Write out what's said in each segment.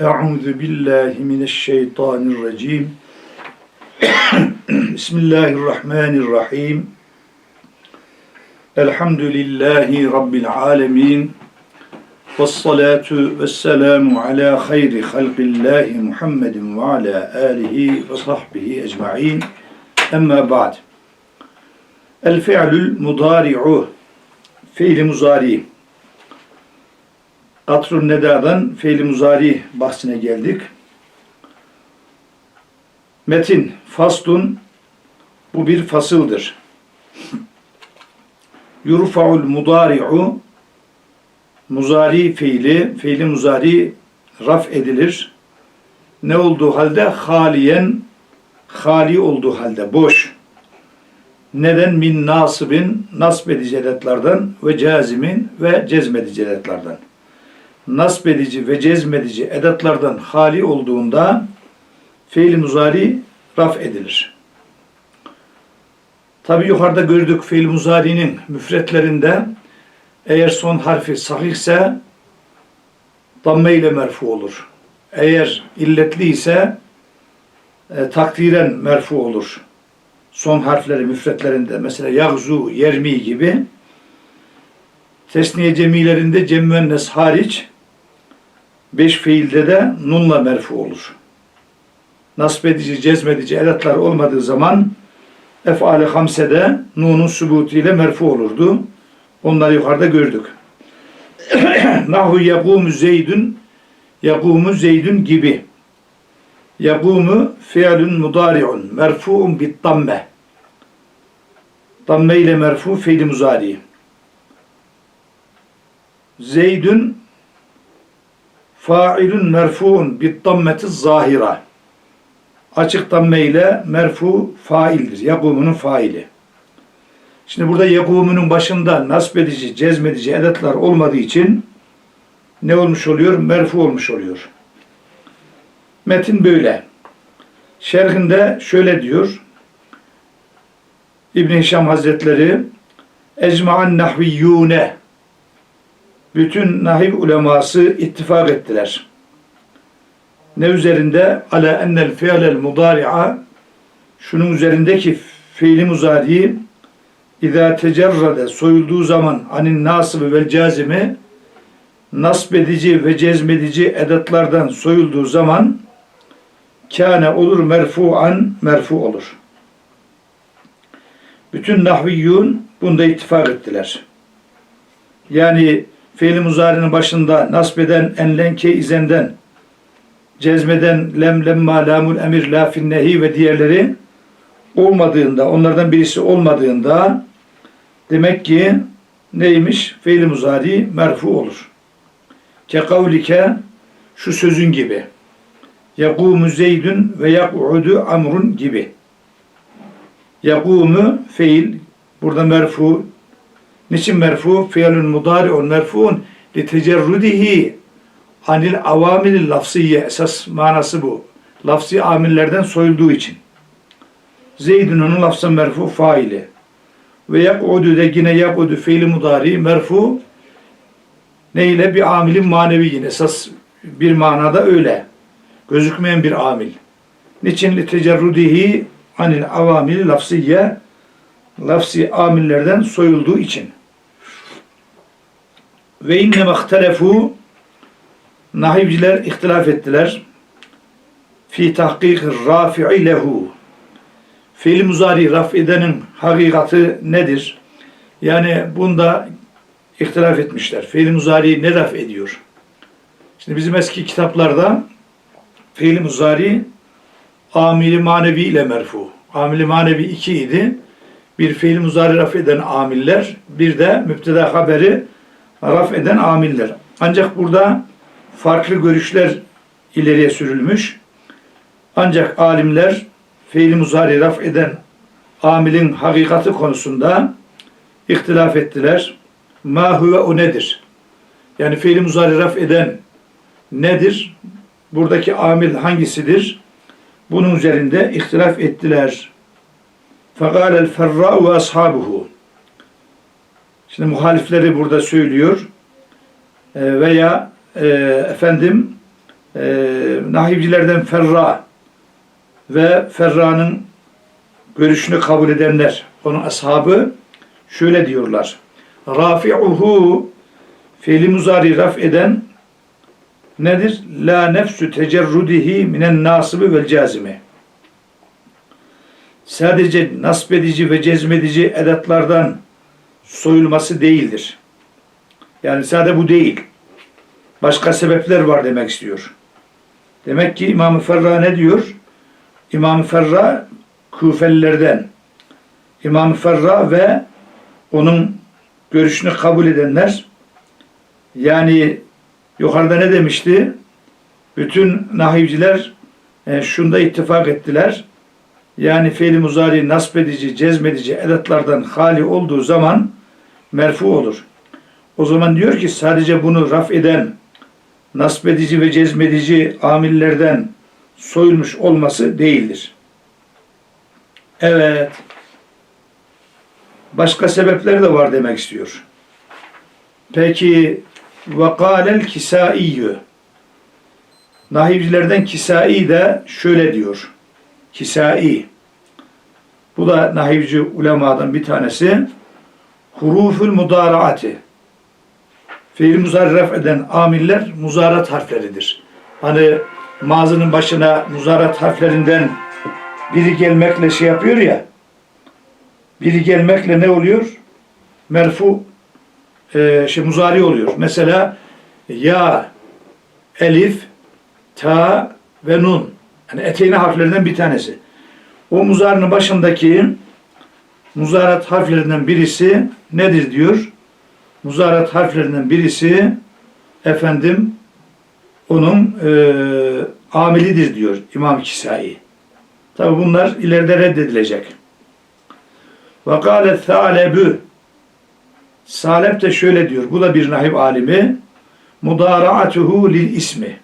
أعوذ بالله من الشيطان الرجيم. بسم الله الرحمن الرحيم. الحمد لله رب العالمين والصلاة والسلام على خير خلق الله محمد وعلى آله وصحبه أجمعين. أما بعد الفعل المضارع فعل مضارع. Katrun Neda'dan fiili muzari bahsine geldik. Metin, faslun bu bir fasıldır. Yurfa'ul mudari'u muzari fiili, fiili muzari raf edilir. Ne olduğu halde? Haliyen, hali olduğu halde, boş. Neden? Min nasibin, nasb edici edatlardan ve cazimin ve cezmedici edatlardan. Nasb edici ve cezmedici edatlardan hali olduğunda fiil muzari raf edilir. Tabi yukarıda gördük fiil muzari'nin müfretlerinde eğer son harfi sahihse damme ile merfu olur. Eğer illetli ise e, takdiren merfu olur. Son harfleri müfretlerinde mesela yagzu, yermi gibi tesniye cemilerinde cem müennes hariç beş fiilde de nunla merfu olur. Nasb edici, cezmedici edatlar olmadığı zaman ef'al-i hamsede nunun sübutu ile merfu olurdu. Onları yukarıda gördük. Nahu yakumu zeydün yakumu zeydün gibi. Yakumu fiilun mudari'un merfu'un bit damme. Damme ile merfu fiili muzari. Zeydün failun merfu'un bit dammeti zahira. Açık damme ile merfu faildir. Yakumunun faili. Şimdi burada yakumunun başında nasb edici, cezmedici edatlar olmadığı için ne olmuş oluyor? Merfu olmuş oluyor. Metin böyle. Şerhinde şöyle diyor. İbn Hişam Hazretleri Ecma'an nahviyyune bütün nahiv uleması ittifak ettiler. Ne üzerinde? Ala ennel fi'lel mudari'a şunun üzerindeki fiili muzariyi İzâ tecerrade soyulduğu zaman anin nasıbı vel cazimi nasb edici ve cezmedici edatlardan soyulduğu zaman kâne olur merfu'an merfu olur. Bütün nahviyyun bunda ittifak ettiler. Yani fiil muzarinin başında nasbeden enlenke izenden cezmeden lem lemma lamul emir la finnehi ve diğerleri olmadığında onlardan birisi olmadığında demek ki neymiş? Fiil muzari merfu olur. Ke kavlike şu sözün gibi. Yakumu zeydün ve yak'udu amrun gibi. Yakumu fiil burada merfu. Niçin merfu? Fiilun mudari'un merfuun li tecerrudihi anil avamil lafziye esas manası bu. Lafzi amillerden soyulduğu için. Zeydün onun lafzan merfu faili. Ve yak'udu de yine yak'udu fiili mudari merfu neyle bir amilin manevi yine esas bir manada öyle. Gözükmeyen bir amil. Niçin li tecerrudihi anil avamil lafziye lafzi amillerden soyulduğu için. Ve inne mahtelefu nahivciler ihtilaf ettiler. Fi tahkik rafi'i lehu. Fiil muzari raf edenin hakikati nedir? Yani bunda ihtilaf etmişler. Fiil muzari ne raf ediyor? Şimdi bizim eski kitaplarda fiil muzari amili manevi ile merfu. Amili manevi iki idi. Bir fiil muzari raf eden amiller, bir de müpteda haberi raf eden amiller. Ancak burada farklı görüşler ileriye sürülmüş. Ancak alimler fiil muzari raf eden amilin hakikati konusunda ihtilaf ettiler. Ma huve o nedir? Yani fiil muzari raf eden nedir? Buradaki amil hangisidir? Bunun üzerinde ihtilaf ettiler. Fekal el ferra ve ashabuhu. Şimdi muhalifleri burada söylüyor. E, veya e, efendim e, nahivcilerden Ferra ve Ferra'nın görüşünü kabul edenler, onun ashabı şöyle diyorlar. Rafi'uhu fiili muzari raf eden nedir? La nefsü tecerrudihi minen nasibi vel cazimi. Sadece nasp edici ve cezmedici edatlardan soyulması değildir. Yani sadece bu değil. Başka sebepler var demek istiyor. Demek ki İmam-ı Ferra ne diyor? İmam-ı Ferra Kufelilerden. İmam-ı Ferra ve onun görüşünü kabul edenler yani yukarıda ne demişti? Bütün nahivciler e, şunda ittifak ettiler. Yani fiil muzari nasp edici, cezmedici edatlardan hali olduğu zaman merfu olur. O zaman diyor ki sadece bunu raf eden, nasbedici ve cezmedici amillerden soyulmuş olması değildir. Evet. Başka sebepler de var demek istiyor. Peki vakalel kisaiyyü Nahivcilerden Kisai de şöyle diyor. Kisai. Bu da nahivci ulemadan bir tanesi. Huruful mudaraati. Fiil muzarraf eden amiller muzarat harfleridir. Hani mazının başına muzarat harflerinden biri gelmekle şey yapıyor ya, biri gelmekle ne oluyor? Merfu e, şey muzari oluyor. Mesela ya, elif, ta ve nun. Yani eteğine harflerinden bir tanesi. O muzarının başındaki muzarat harflerinden birisi nedir diyor? Muzarat harflerinden birisi efendim onun e, amilidir diyor İmam Kisai. Tabi bunlar ileride reddedilecek. Ve kâle thâlebü Salep de şöyle diyor. Bu da bir nahib alimi. Mudaraatuhu lil ismi.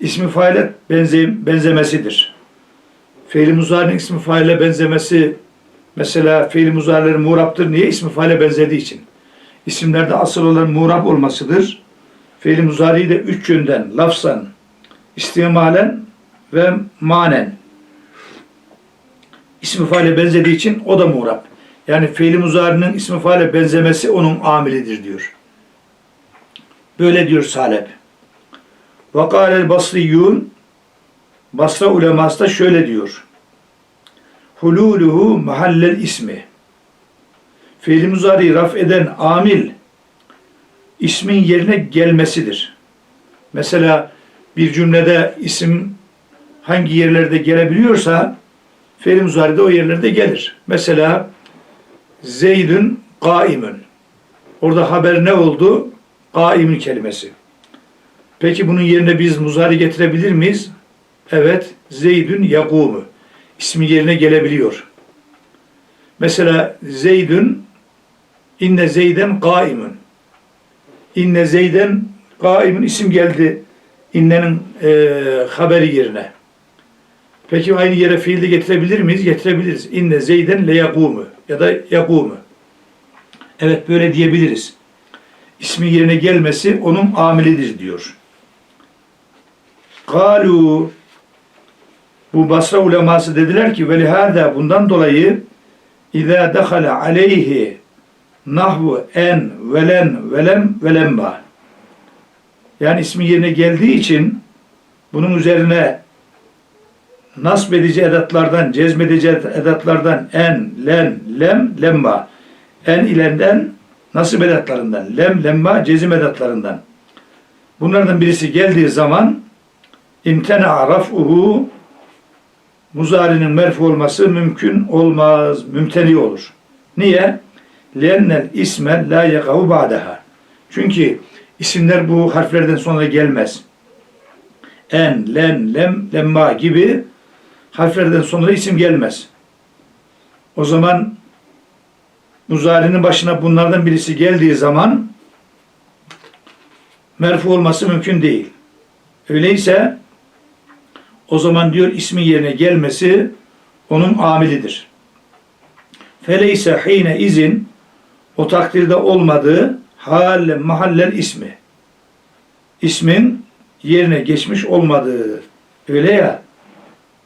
İsmi faile benze, benzemesidir. Fiil-i muzarinin ismi faile benzemesi mesela fiil-i muzarileri muğraptır. Niye? ismi faile benzediği için. İsimlerde asıl olan muğrap olmasıdır. Fiil-i muzariyi de üç yönden lafzan, istimalen ve manen ismi faile benzediği için o da muğrap. Yani fiil-i muzarinin ismi faile benzemesi onun amilidir diyor. Böyle diyor Salep. Ve kâlel basriyyûn Basra uleması da şöyle diyor. Hululuhu mahallel ismi. Fiil-i muzari raf eden amil ismin yerine gelmesidir. Mesela bir cümlede isim hangi yerlerde gelebiliyorsa fiil muzari de o yerlerde gelir. Mesela Zeydün kaimün. Orada haber ne oldu? Kaimün kelimesi. Peki bunun yerine biz muzari getirebilir miyiz? Evet. Zeydün yakumu. İsmi yerine gelebiliyor. Mesela Zeydün inne Zeyden kaimun. İnne Zeyden kaimun isim geldi. İnnenin e, haberi yerine. Peki aynı yere fiilde getirebilir miyiz? Getirebiliriz. İnne Zeyden le yakumu ya da yakumu. Evet böyle diyebiliriz. İsmi yerine gelmesi onun amilidir diyor. Kalu bu Basra uleması dediler ki ve lihada bundan dolayı İzâ dekhala aleyhi nahvu en velen velem velemba yani ismi yerine geldiği için bunun üzerine nasb edici edatlardan, cezmedici edatlardan en, len, lem, lemma en ilenden nasip edatlarından, lem, lemma, cezim edatlarından. Bunlardan birisi geldiği zaman imtena raf'uhu muzarinin merfu olması mümkün olmaz, mümteni olur. Niye? Lennel isme la yekavu ba'daha. Çünkü isimler bu harflerden sonra gelmez. En, len, lem, lemma gibi harflerden sonra isim gelmez. O zaman muzarinin başına bunlardan birisi geldiği zaman merfu olması mümkün değil. Öyleyse o zaman diyor ismin yerine gelmesi onun amilidir. Feleyse hine izin o takdirde olmadığı hal mahallel ismi. ismin yerine geçmiş olmadığı. Öyle ya.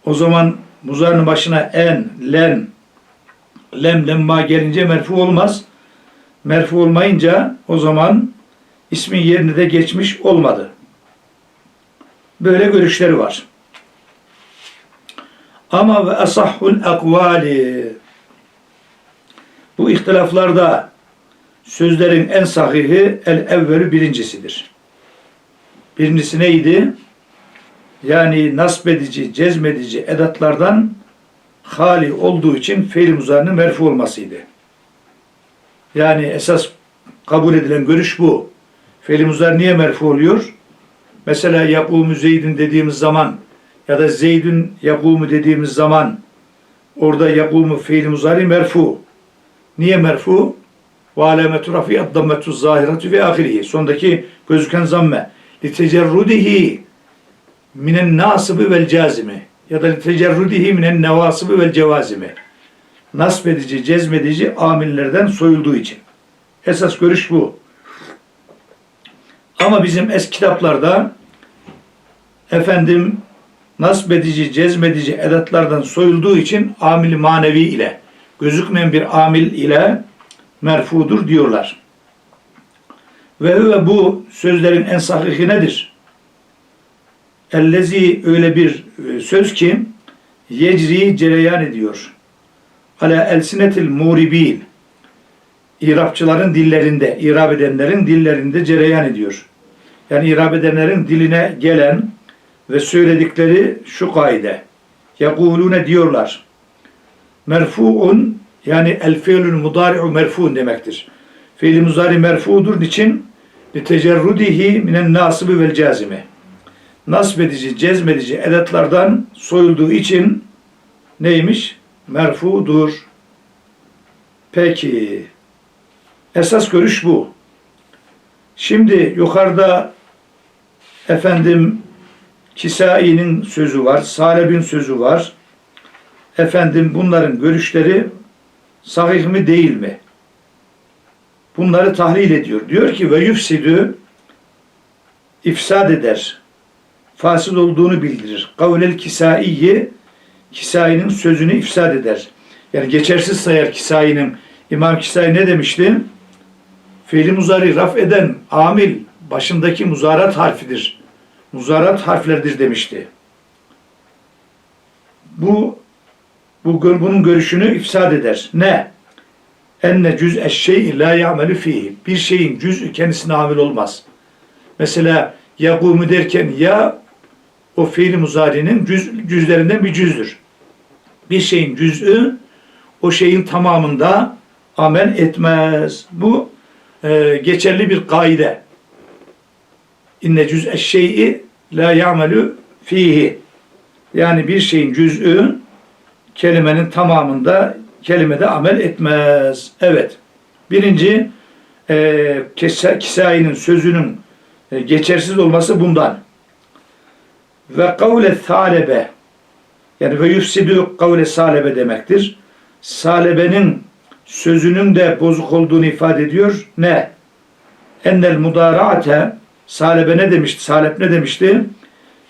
O zaman muzarın başına en, len, lem, lemma gelince merfu olmaz. Merfu olmayınca o zaman ismin yerine de geçmiş olmadı. Böyle görüşleri var. Ama ve asahhul akvali bu ihtilaflarda sözlerin en sahihi el evvelü birincisidir. Birincisi neydi? Yani nasbedici, cezmedici edatlardan hali olduğu için fiil muzarının merfu olmasıydı. Yani esas kabul edilen görüş bu. Fiil muzar niye merfu oluyor? Mesela yakumu zeydin dediğimiz zaman ya da zeydün yakumu dediğimiz zaman orada yakumu fiil muzari merfu. Niye merfu? Ve alametu rafi'at dammetu zahiretu ve ahirihi. Sondaki gözüken zamme. Litecerrudihi minen nasıbı vel cazimi. Ya da litecerrudihi minen nevasıbı vel cevazimi. Nasb edici, cezmedici amillerden soyulduğu için. Esas görüş bu. Ama bizim eski kitaplarda efendim nasbedici, cezmedici edatlardan soyulduğu için amil manevi ile gözükmeyen bir amil ile merfudur diyorlar. Ve huve bu sözlerin en sahihi nedir? Ellezi öyle bir e, söz ki yecri cereyan ediyor. Ala elsinetil muribin İrabçıların dillerinde, irab edenlerin dillerinde cereyan ediyor. Yani irab edenlerin diline gelen ve söyledikleri şu kaide. Yekulune diyorlar. Merfuun yani el fiilül mudari'u merfuun demektir. Fiil muzari merfudur. Niçin? Litecerrudihi minen nasibi vel cazimi. Nasb edici, cezmedici edatlardan soyulduğu için neymiş? Merfudur. Peki. Esas görüş bu. Şimdi yukarıda efendim Kisai'nin sözü var, Saleb'in sözü var. Efendim bunların görüşleri sahih mi değil mi? Bunları tahlil ediyor. Diyor ki ve yufsidü ifsad eder. Fasid olduğunu bildirir. Kavlel Kisai'yi Kisai'nin sözünü ifsad eder. Yani geçersiz sayar Kisai'nin. İmam Kisai ne demişti? Fiili muzari raf eden amil başındaki muzarat harfidir. Muzarat harflerdir demişti. Bu bu bunun görüşünü ifsad eder. Ne? Enne cüz eşşey la ya'melu fihi. Bir şeyin cüz'ü kendisine amil olmaz. Mesela yakumu derken ya o fiili muzarinin cüz, cüzlerinden bir cüzdür. Bir şeyin cüz'ü o şeyin tamamında amel etmez. Bu e, geçerli bir kaide. İnne cüz eşşey'i la ya'melu fihi. Yani bir şeyin cüz'ü kelimenin tamamında kelimede amel etmez. Evet. Birinci e, Kisai'nin sözünün e, geçersiz olması bundan. Ve kavle salebe yani ve yufsidü kavle salebe demektir. Salebenin sözünün de bozuk olduğunu ifade ediyor. Ne? Ennel mudaraate salebe ne demişti? Salep ne demişti?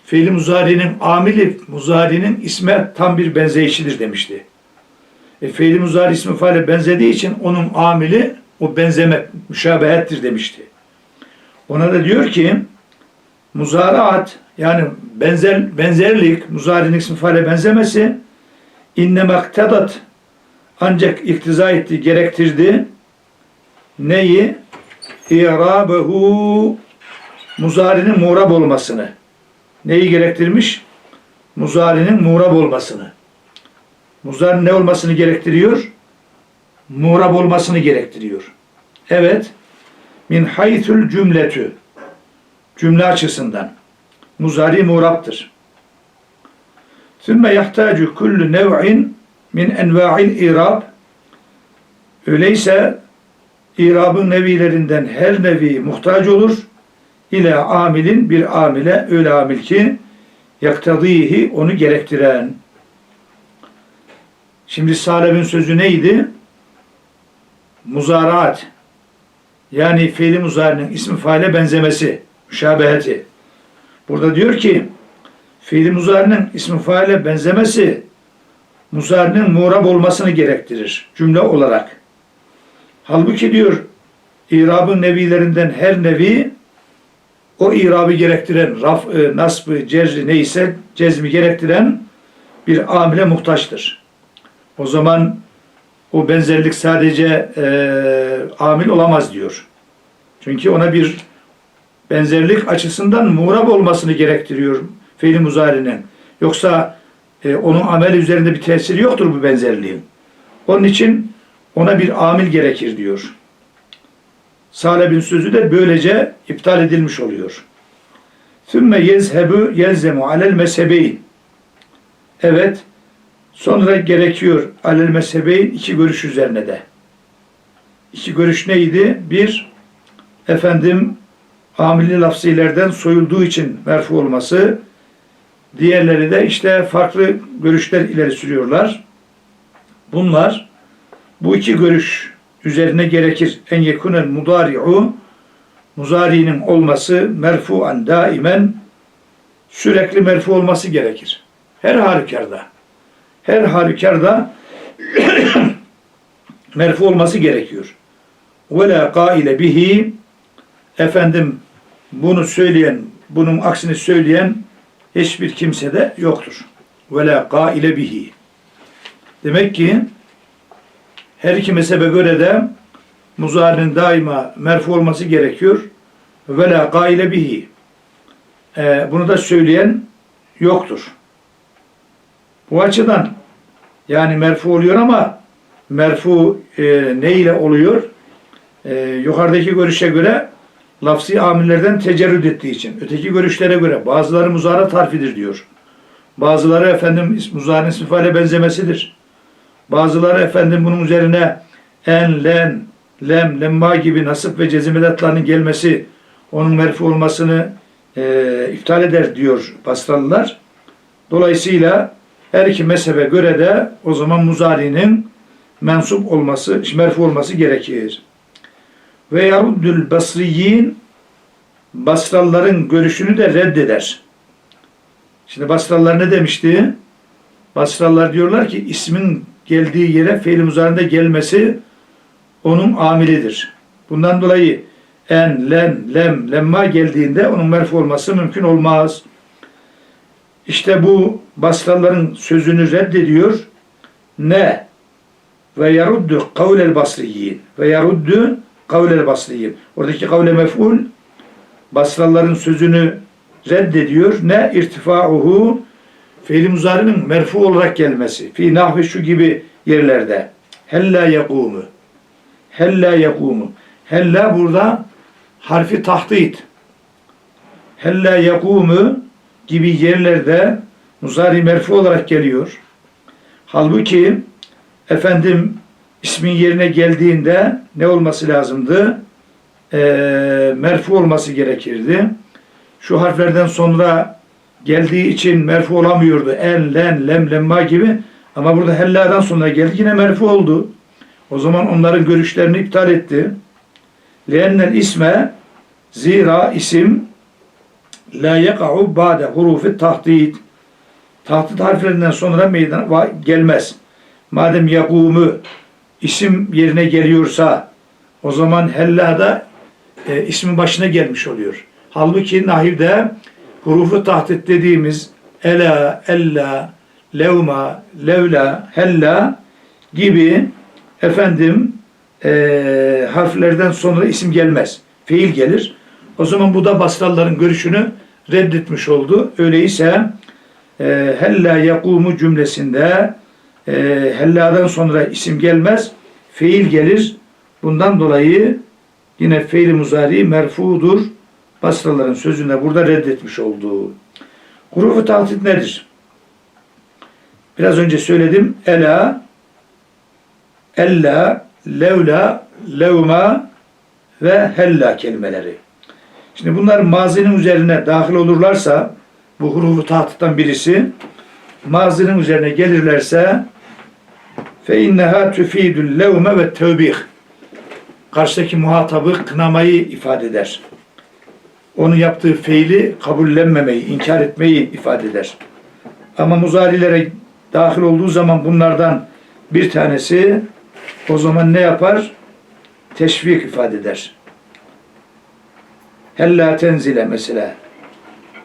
Fiil muzari'nin amili muzari'nin isme tam bir benzeyişidir demişti. E, fiil muzari ismi faile benzediği için onun amili o benzeme, müşabehettir demişti. Ona da diyor ki muzaraat yani benzer benzerlik muzari'nin ismi faile benzemesi inne maktadat ancak iktiza etti, gerektirdi. Neyi? İrabehu muzarinin muğrab olmasını. Neyi gerektirmiş? Muzarinin muğrab olmasını. Muzar ne olmasını gerektiriyor? Muğrab olmasını gerektiriyor. Evet. Min haythul cümletü. Cümle açısından. Muzari muğraptır. Sümme yahtacu kullu nev'in min enva'il irab. Öyleyse irabın nevilerinden her nevi muhtaç olur ile amilin bir amile öyle amil ki yaktadihi onu gerektiren. Şimdi Salem'in sözü neydi? Muzaraat. Yani fiili muzarinin ismi faile benzemesi, Müşabeheti. Burada diyor ki fiili muzarinin ismi faile benzemesi muzarinin muğrab olmasını gerektirir cümle olarak. Halbuki diyor İrabın nevilerinden her nevi o irabı gerektiren raf, e, nasbı, cerri neyse cezmi gerektiren bir amile muhtaçtır. O zaman o benzerlik sadece e, amil olamaz diyor. Çünkü ona bir benzerlik açısından muğrab olmasını gerektiriyor fiil muzarinin. Yoksa e, onun amel üzerinde bir tesiri yoktur bu benzerliğin. Onun için ona bir amil gerekir diyor. Saleb'in sözü de böylece iptal edilmiş oluyor. Sümme yezhebu yelzemu alel mezhebeyn. Evet, sonra gerekiyor alel mezhebeyn iki görüş üzerine de. İki görüş neydi? Bir, efendim amili lafzilerden soyulduğu için merfu olması. Diğerleri de işte farklı görüşler ileri sürüyorlar. Bunlar bu iki görüş üzerine gerekir. En yekunel mudari'u muzari'nin olması merfu'an daimen sürekli merfu olması gerekir. Her halükarda. Her halükarda merfu olması gerekiyor. Ve la kaile bihi efendim bunu söyleyen, bunun aksini söyleyen hiçbir kimse de yoktur. Ve la kaile bihi. Demek ki her iki mezhebe göre de muzarinin daima merfu olması gerekiyor. Ve la gaile bihi. Ee, bunu da söyleyen yoktur. Bu açıdan yani merfu oluyor ama merfu e, ne ile oluyor? E, yukarıdaki görüşe göre lafzi amillerden tecerrüt ettiği için. Öteki görüşlere göre bazıları muzara tarfidir diyor. Bazıları efendim muzarın istifale benzemesidir. Bazıları efendim bunun üzerine en, len, lem, lemma gibi nasip ve cezim edatlarının gelmesi onun merfu olmasını e, iptal eder diyor Basralılar. Dolayısıyla her iki mezhebe göre de o zaman muzari'nin mensup olması, merfu olması gerekir. Ve yaruddül basriyin Basralıların görüşünü de reddeder. Şimdi Basralılar ne demişti? Basralılar diyorlar ki ismin geldiği yere fiil muzarinde gelmesi onun amilidir. Bundan dolayı en, len, lem, lemma geldiğinde onun merfu olması mümkün olmaz. İşte bu Basralıların sözünü reddediyor. Ne? Ve yaruddu kavlel basriyin. Ve yaruddu kavlel basriyin. Oradaki kavle mef'ul Basralıların sözünü reddediyor. Ne? irtifauhu fiil muzarinin merfu olarak gelmesi. Fi nahvi şu gibi yerlerde. Hella yakumu. Hella yakumu. Hella burada harfi tahdit. Hella yakumu gibi yerlerde muzari merfu olarak geliyor. Halbuki efendim ismin yerine geldiğinde ne olması lazımdı? Ee, merfu olması gerekirdi. Şu harflerden sonra geldiği için merfu olamıyordu. En, len, lem, lemma gibi. Ama burada hella'dan sonra geldi yine merfu oldu. O zaman onların görüşlerini iptal etti. Leennel isme zira isim la yeka'u ba'de hurufi tahdid. Tahdid harflerinden sonra meydana gelmez. Madem yakumu isim yerine geliyorsa o zaman hella'da e, ismin başına gelmiş oluyor. Halbuki nahivde hurufu tahdit dediğimiz ela, ella, levma, levla, hella gibi efendim e, harflerden sonra isim gelmez. Fiil gelir. O zaman bu da Basralıların görüşünü reddetmiş oldu. Öyleyse e, hella yakumu cümlesinde e, helladan sonra isim gelmez. Fiil gelir. Bundan dolayı yine fiil muzari merfudur. Basralıların sözünde burada reddetmiş olduğu. Hurufu tahdit nedir? Biraz önce söyledim. Ela, ella, levla, levma ve hella kelimeleri. Şimdi bunlar mazinin üzerine dahil olurlarsa bu hurufu tahttan birisi mazinin üzerine gelirlerse fe inneha tufidul levme ve tevbih karşıdaki muhatabı kınamayı ifade eder. Onun yaptığı fiili kabullenmemeyi, inkar etmeyi ifade eder. Ama muzarilere dahil olduğu zaman bunlardan bir tanesi o zaman ne yapar? Teşvik ifade eder. Hella tenzile mesela.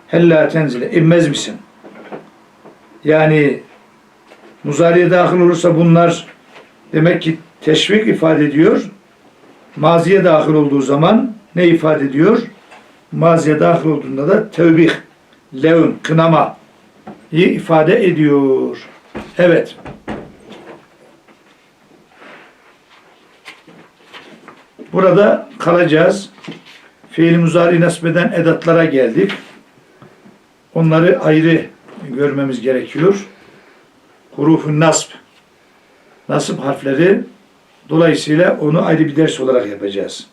Hella tenzile. İnmez misin? Yani muzariye dahil olursa bunlar demek ki teşvik ifade ediyor. Maziye dahil olduğu zaman ne ifade ediyor? Maziye dahil olduğunda da tevbih, levn, kınama ifade ediyor. Evet. Burada kalacağız. Fiil muzari nasbeden edatlara geldik. Onları ayrı görmemiz gerekiyor. Hurufun nasb. Nasip harfleri dolayısıyla onu ayrı bir ders olarak yapacağız.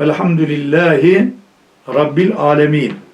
Velhamdülillahi Rabbil alemin.